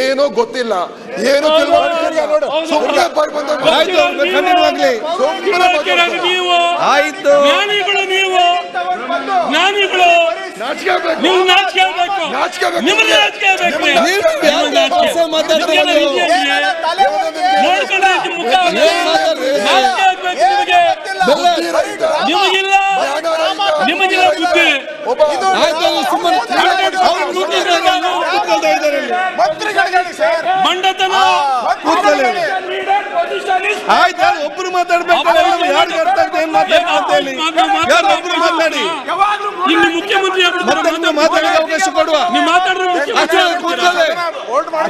ಏನೋ ಗೊತ್ತಿಲ್ಲ. ಏನೋ ಆಯ್ತು ಮಂಡತನ ಕೂತ್ಕೊಳ್ಳಿ. ಆಯ್ತು ಯಾರು ಒಬ್ರು ಮಾತಾಡ್ಬೇಕು ಯಾರು ಅರ್ಥ ಆಗ್ತದೆ ಏನ್ ಮಾತಾಡ್ಬೇಕು ಅಂತ ಹೇಳಿ ಯಾರು ಒಬ್ರು ಮಾತಾಡಿ? ಇಲ್ಲಿ ಮುಖ್ಯಮಂತ್ರಿ ಮತ್ತೆ ಅವಕಾಶ ಕೊಡುವ. ನೀವು ಮಾತಾಡಿದ್ರೆ ಮುಖ್ಯಮಂತ್ರಿ ಆಗ್ಬಿಡ್ತೀರಾ?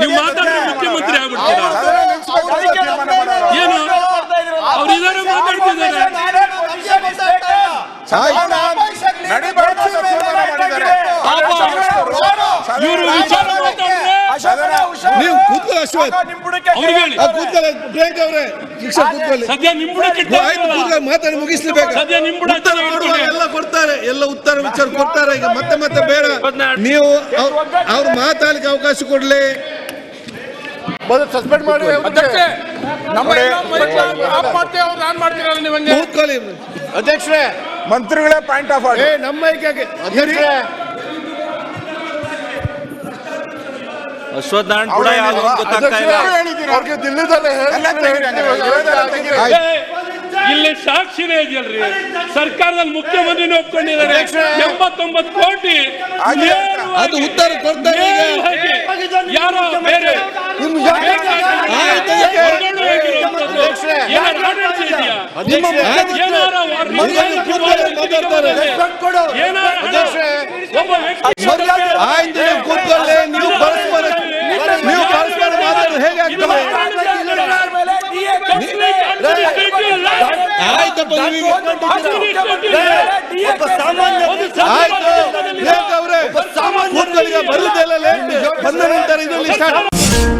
ನೀವು ಮಾತಾಡಿದ್ರೆ ಮುಖ್ಯಮಂತ್ರಿ ಆಗ್ಬಿಡ್ತೀರಾ? ಇವರು ವಿಚಾರ ನೀವು ಕೂತ್ಕೊಳ್ಳಿ ಆ, ಕೂತ್ಕೊಳ್ಳಿ. ಪ್ರಿಯಾಂಕ ಅವರೇ. ಶಿಕ್ಷಕ ಕೂತ್ಕೊಳ್ಳಿ. ಸದ್ಯ ಮಾತಾಡಿ ಮುಗಿಸ್ಲೇಬೇಕು. ಸದ್ಯ ಎಲ್ಲ ಕೊಡ್ತಾರೆ. ಎಲ್ಲ ಉತ್ತರ ವಿಚಾರ ಕೊಡ್ತಾರೆ. ಈಗ ಮತ್ತೆ ಮತ್ತೆ ಬೇಡ. ನೀವು ಅವ್ರ ಅವ್ರು ಮಾತಾಡ್ಲಿಕ್ಕೆ ಅವಕಾಶ ಕೊಡ್ಲಿ. ಸಸ್ಪೆಂಡ್ ಮಾಡಿ ಕೂತ್ಕೊಳ್ಳಿ. ಅಧ್ಯಕ್ಷರೇ ಮಂತ್ರಿಗಳೇ ಪಾಯಿಂಟ್ ಆಫ್ ಏ ನಮ್ಮ ಕೂಡ ಗೊತ್ತಾಗ್ತಾ ಇಲ್ಲ. ಅವ್ರಿಗೆ ದಿಲ್ಲಿದಲ್ಲೇ ಏ, ಇಲ್ಲಿ ಸಾಕ್ಷಿನೇ ಇದೆಯಲ್ರಿ. ಸರ್ಕಾರದಲ್ಲಿ ಮುಖ್ಯಮಂತ್ರಿನೇ ಒಪ್ಕೊಂಡಿದ್ದಾರೆ. ಎಂಬತ್ತೊಂಬತ್ತು ಕೋಟಿ ಅದು ಉತ್ತರ ಕೊಡ್ತಾರೆ ಯಾರೋ ಬೇರೆ ಒಬ್ಬ ವ್ಯಕ್ತಿ. ಈಗ ಸಾಮಾನ್ಯ ಲೇಟ್ ಬಂದ ನಂತರ ಇದರಲ್ಲಿ ಸ್ಟಾರ್ಟ್